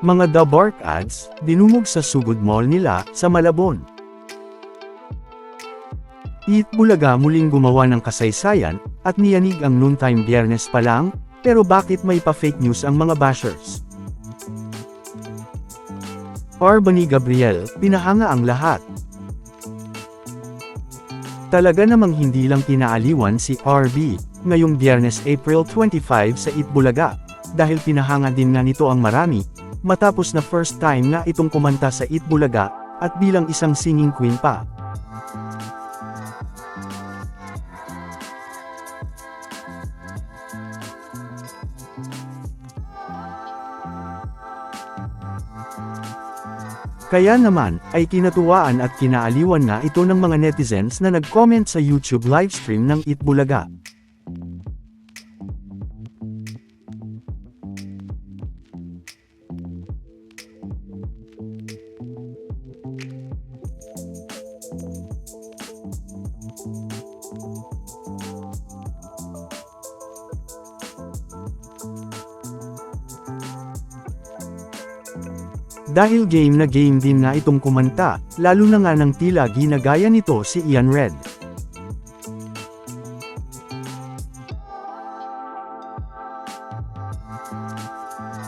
Mga The Bark ads, dinumog sa sugod mall nila, sa Malabon. Eat Bulaga muling gumawa ng kasaysayan, at niyanig ang noontime biyernes pa lang, pero bakit may pa-fake news ang mga bashers? Arbany Gabriel, pinahanga ang lahat. Talaga namang hindi lang kinaaliwan si RB, ngayong biyernes April 25 sa Itbulaga, dahil pinahanga din nga nito ang marami, matapos na first time nga itong kumanta sa Itbulaga, at bilang isang singing queen pa. Kaya naman, ay kinatuwaan at kinaaliwan nga ito ng mga netizens na nag-comment sa YouTube livestream ng Itbulaga. Dahil game na game din nga itong kumanta, lalo na nga ng tila ginagaya nito si Ian Red.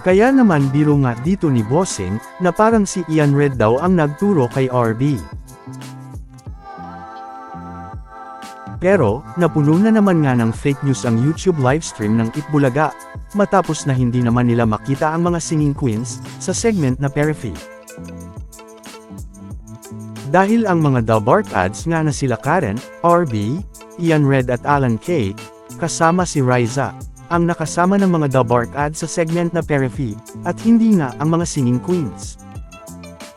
Kaya naman biro nga dito ni Bossing, na parang si Ian Red daw ang nagturo kay RB. Pero, napuno na naman nga ng fake news ang YouTube livestream ng Itbulaga, matapos na hindi naman nila makita ang mga singing queens, sa segment na Periphery. Dahil ang mga Bark ads nga na sila Karen, RB, Ian Red at Alan K, kasama si Riza, ang nakasama ng mga Bark ads sa segment na Periphery, at hindi nga ang mga singing queens.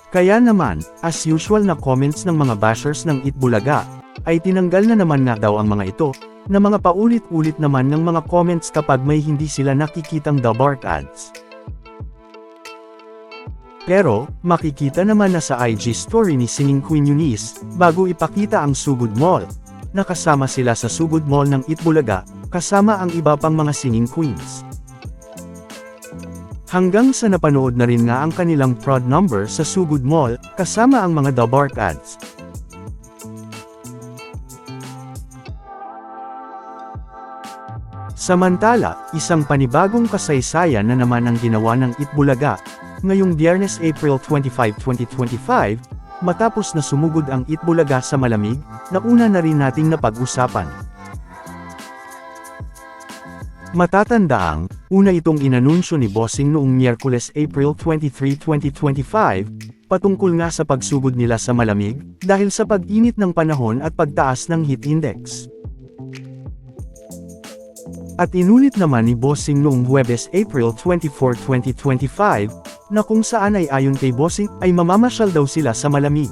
Kaya naman, as usual na comments ng mga bashers ng Itbulaga, ay tinanggal na naman nga daw ang mga ito, na mga paulit-ulit naman ng mga comments kapag may hindi sila nakikitang The Bark ads. Pero, makikita naman na sa IG story ni Singing Queen Eunice, bago ipakita ang Sugod Mall, nakasama sila sa Sugod Mall ng Itbulaga, kasama ang iba pang mga singing queens. Hanggang sa napanood na rin nga ang kanilang prod number sa Sugod Mall, kasama ang mga The Bark ads. Samantala, isang panibagong kasaysayan na naman ang ginawa ng Itbulaga, ngayong Biyernes April 25, 2025, matapos na sumugod ang Itbulaga sa malamig, na una na rin nating napag-usapan. Matatandaang, una itong inanunsyo ni Bossing noong Miyerkules April 23, 2025, patungkol nga sa pagsugod nila sa malamig, dahil sa pag-init ng panahon at pagtaas ng heat index. At inulit naman ni Bossing noong Huwebes April 24, 2025, na kung saan ay ayon kay Bossing ay mamamasyal daw sila sa malamig.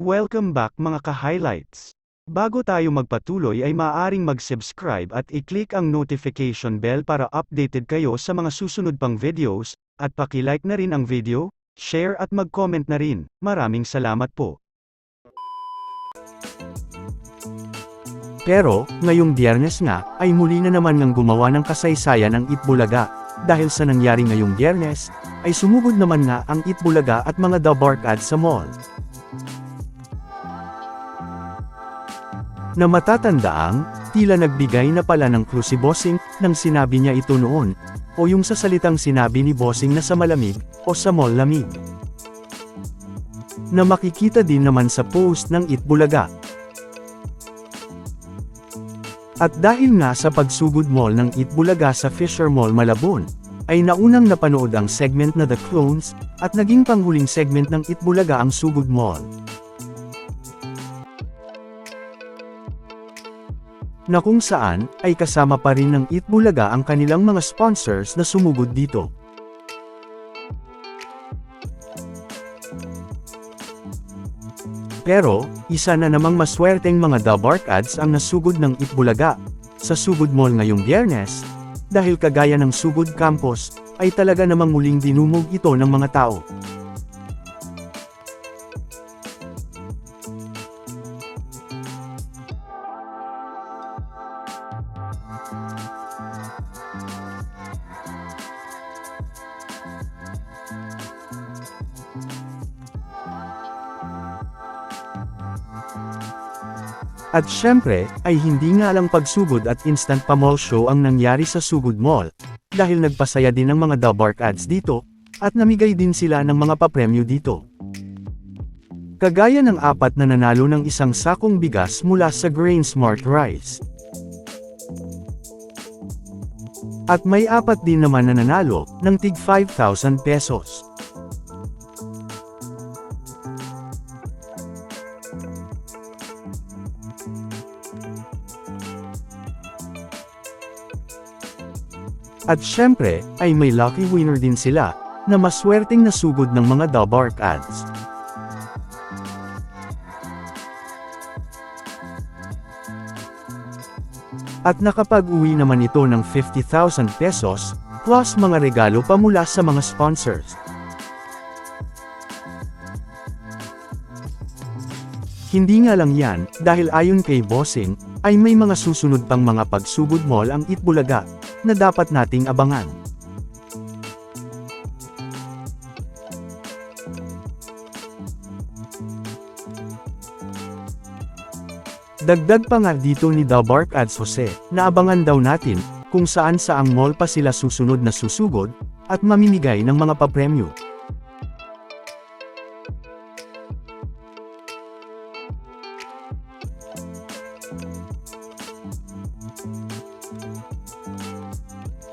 Welcome back mga ka-highlights. Bago tayo magpatuloy ay maaaring mag-subscribe at i-click ang notification bell para updated kayo sa mga susunod pang videos, at paki-like na rin ang video, share at mag-comment na rin. Maraming salamat po. Pero, ngayong biyernes nga, ay muli na naman ngang gumawa ng kasaysayan ang Itbulaga. Dahil sa nangyari ngayong biyernes, ay sumugod naman nga ang Itbulaga at mga The Bark ads sa mall. Na matatandaang, tila nagbigay na pala ng clue si Bossing, nang sinabi niya ito noon, o yung sa salitang sinabi ni Bossing na sa malamig, o sa mall lamig. Na makikita din naman sa post ng Itbulaga. At dahil nga sa pagsugod mall ng Itbulaga sa Fisher Mall Malabon, ay naunang napanood ang segment na The Clones, at naging panghuling segment ng Itbulaga ang Sugod Mall. Na kung saan, ay kasama pa rin ng Itbulaga ang kanilang mga sponsors na sumugod dito. Pero, isa na namang maswerteng mga The Bark ads ang nasugod ng Itbulaga, sa Sugod Mall ngayong biyernes, dahil kagaya ng Sugod Campus, ay talaga namang muling dinumog ito ng mga tao. At syempre, ay hindi nga lang pagsugod at instant pamall show ang nangyari sa Sugod Mall, dahil nagpasaya din ang mga Dabark ads dito, at namigay din sila ng mga papremyo dito. Kagaya ng apat na nanalo ng isang sakong bigas mula sa Grain Smart Rice. At may apat din naman na nanalo ng tig 5,000 pesos. At syempre, ay may lucky winner din sila, na maswerteng nasugod ng mga Dabark ads. At nakapag-uwi naman ito ng 50,000 pesos, plus mga regalo pa mula sa mga sponsors. Hindi nga lang yan, dahil ayon kay Bossing, ay may mga susunod pang mga pagsugod mall ang Itbulaga, na dapat nating abangan. Dagdag pa nga dito ni The Bark Ads Jose, na abangan daw natin, kung saan saang mall pa sila susunod na susugod, at mamimigay ng mga papremyo.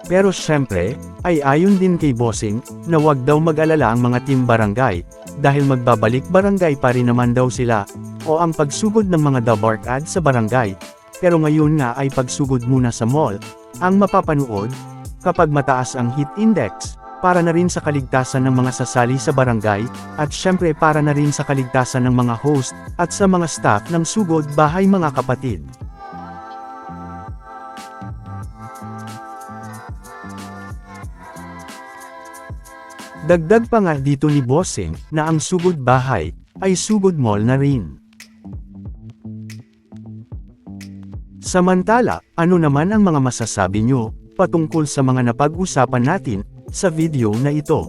Pero syempre, ay ayon din kay Bossing, na wag daw mag-alala ang mga team barangay, dahil magbabalik barangay pa rin naman daw sila, o ang pagsugod ng mga Dabark ads sa barangay. Pero ngayon nga ay pagsugod muna sa mall, ang mapapanood, kapag mataas ang hit index, para na rin sa kaligtasan ng mga sasali sa barangay, at syempre para na rin sa kaligtasan ng mga host, at sa mga staff ng sugod bahay mga kapatid. Dagdag pa nga dito ni Bossing, na ang sugod bahay, ay sugod mall na rin. Samantala, ano naman ang mga masasabi nyo, patungkol sa mga napag-usapan natin, sa video na ito?